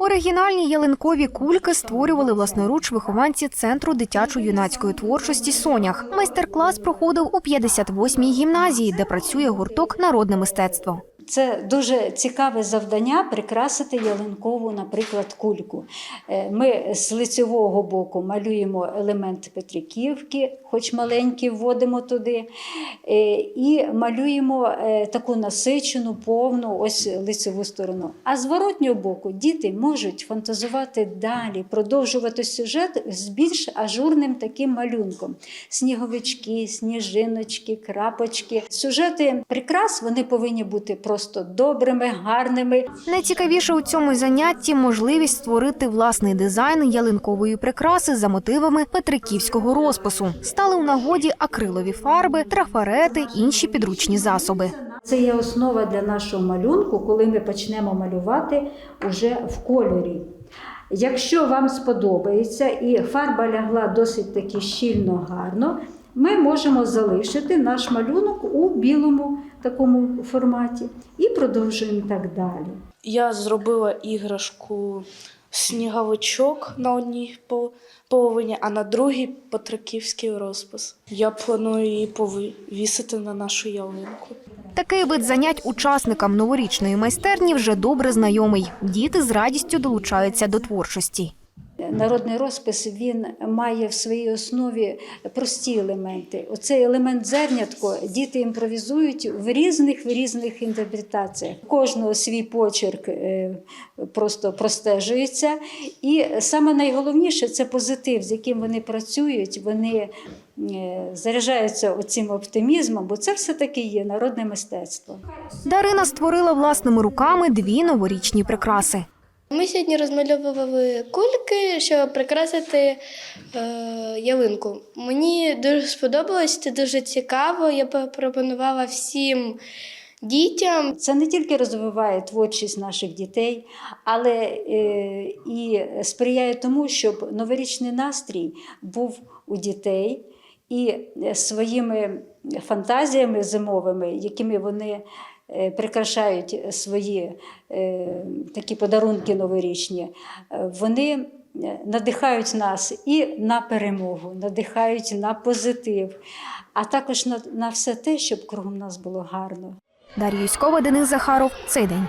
Оригінальні ялинкові кульки створювали власноруч вихованці центру дитячо-юнацької творчості Сонях. Майстер-клас проходив у 58-й гімназії, де працює гурток народне мистецтво. Це дуже цікаве завдання прикрасити ялинкову, наприклад, кульку. Е, Ми з лицевого боку малюємо елемент Петриківки, хоч маленький вводимо туди, е, і малюємо е, таку насичену, повну ось лицеву сторону. А з воротнього боку діти можуть фантазувати далі, продовжувати сюжет з більш ажурним таким малюнком: сніговички, сніжиночки, крапочки. Сюжети прикрас вони повинні бути просто добрими, гарними. Найцікавіше у цьому занятті можливість створити власний дизайн ялинкової прикраси за мотивами петриківського розпису. Стали у нагоді акрилові фарби, трафарети, інші підручні засоби. Це є основа для нашого малюнку, коли ми почнемо малювати уже в кольорі. Якщо вам сподобається і фарба лягла досить таки щільно гарно, ми можемо залишити наш малюнок у білому такому форматі і продовжуємо так далі. Я зробила іграшку сніговичок на одній пол- половині, а на другій петриківський розпис. Я планую її повісити на нашу ялинку. Такий вид занять учасникам новорічної майстерні вже добре знайомий. Діти з радістю долучаються до творчості. Народний розпис він має в своїй основі прості елементи. Оцей елемент зернятко діти імпровізують в різних в різних інтерпретаціях. Кожного свій почерк е, просто простежується. І саме найголовніше це позитив, з яким вони працюють. Вони е, заряджаються оцим оптимізмом, бо це все-таки є народне мистецтво. Дарина створила власними руками дві новорічні прикраси. Ми сьогодні розмальовували кульки, щоб прикрасити е, ялинку. Мені дуже сподобалось, це дуже цікаво. Я пропонувала всім дітям. Це не тільки розвиває творчість наших дітей, але е, і сприяє тому, щоб новорічний настрій був у дітей і своїми фантазіями зимовими, якими вони прикрашають свої е, такі подарунки новорічні, е, вони е, надихають нас і на перемогу, надихають на позитив, а також на, на все те, щоб кругом нас було гарно. Дар'я Юськова, Денис Захаров. Цей день.